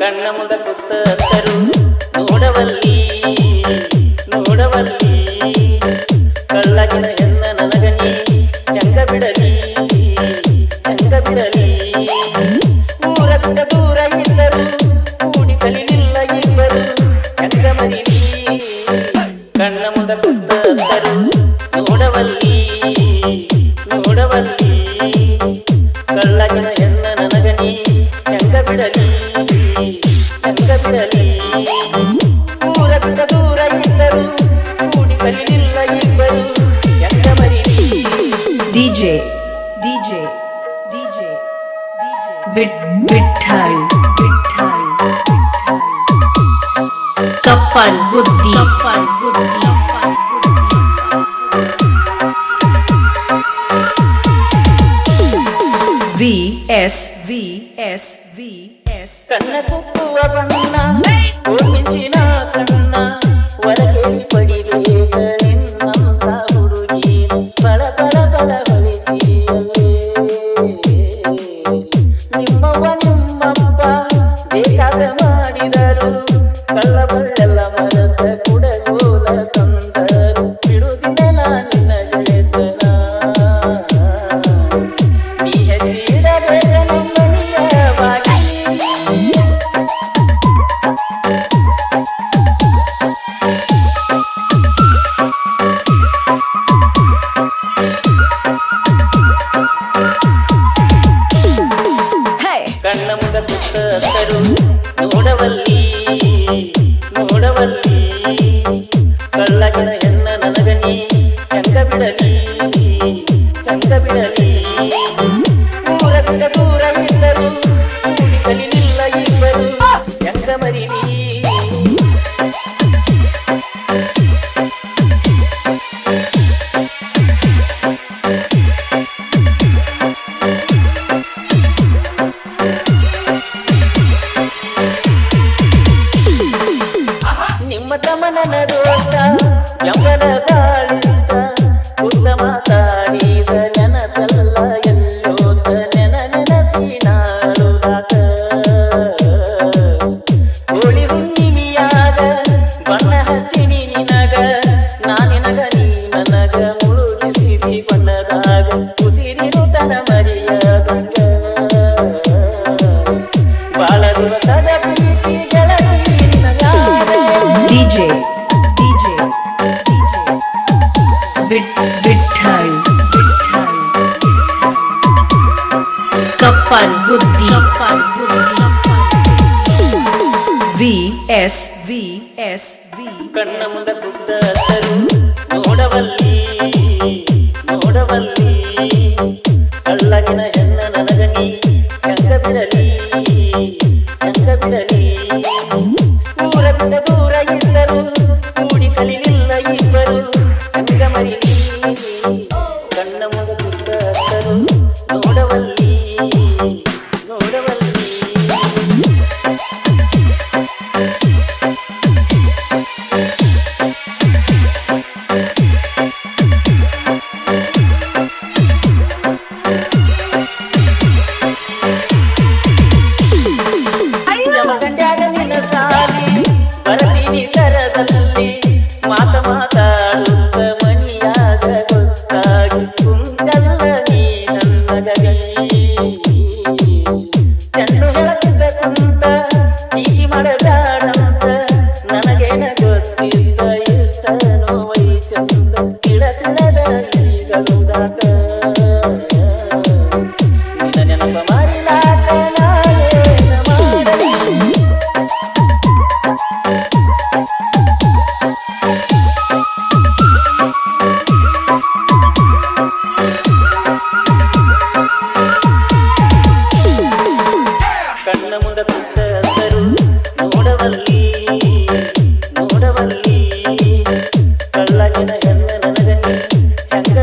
ಕಣ್ಣ ಮುಂದ ಕುತ್ತರು ನೋಡವಲ್ಲಿ ನೋಡವಲ್ಲಿ. ಕಳ್ಳಗಿನ ಎಲ್ಲ ನನಗನಿ, ಹೆಂಗ ಬಿಡಲಿ ಹೆಂಗ ಬಿಡಲಿ. ಊರ ಬಿಟ್ಟ ದೂರ ಇದ್ದರು, ಕೂಡಿ ಕಲಿಲಿಲ್ಲ ಇಬ್ಬರು ಹೆಂಗ ಮರಿಲಿ. ಕಣ್ಣ ಮುಂದ ಕುತ್ತರು ನೋಡವಲ್ಲಿ ನೋಡವಲ್ಲಿ. ಕಳ್ಳಗಿನ ಎಲ್ಲ ನನಗನಿ, ಹೆಂಗ ಬಿಡಲಿ. ಬಿಡಲಿ ದೂರ ಇದ್ದರು ಕೂಡಿ. Bit, Vittal, Vittal. Kapal Buddhi, Kapal S V S కన్న కుక్కువ కన్నా కన్నా వరకే Kapal Buddhi, Kapal Buddhi, V S V S V. ಕಣ್ಣ ಮುಂದ ಕುತ್ತರು ನೋಡವಲ್ಲಿ ನೋಡವಲ್ಲಿ ಕಳ್ಳಗಿನ ಹೆಣ್ಣ ನನಗನಿ ಹೆಂಗ ಬಿಡಲಿ ಹೆಂಗ ಬಿಡಲಿ ಊರ ಬಿಟ್ಟ ದೂರ ಇದ್ದರು ಕೂಡಿ ಕಲಿಲಿಲ್ಲ ಇಬ್ಬರು ಹೆಂಗ ಮರಿಲಿ ಕಣ್ಣ ಮುಂದ ಕುಟ್ಟ ಸರು ನೋಡವಲ್ಲಿ ನೋಡವಲ್ಲಿ. ಕಳ್ಳಗಿನ ಹೆಣ್ಣ ನನಗೆ ಹೆಂಗ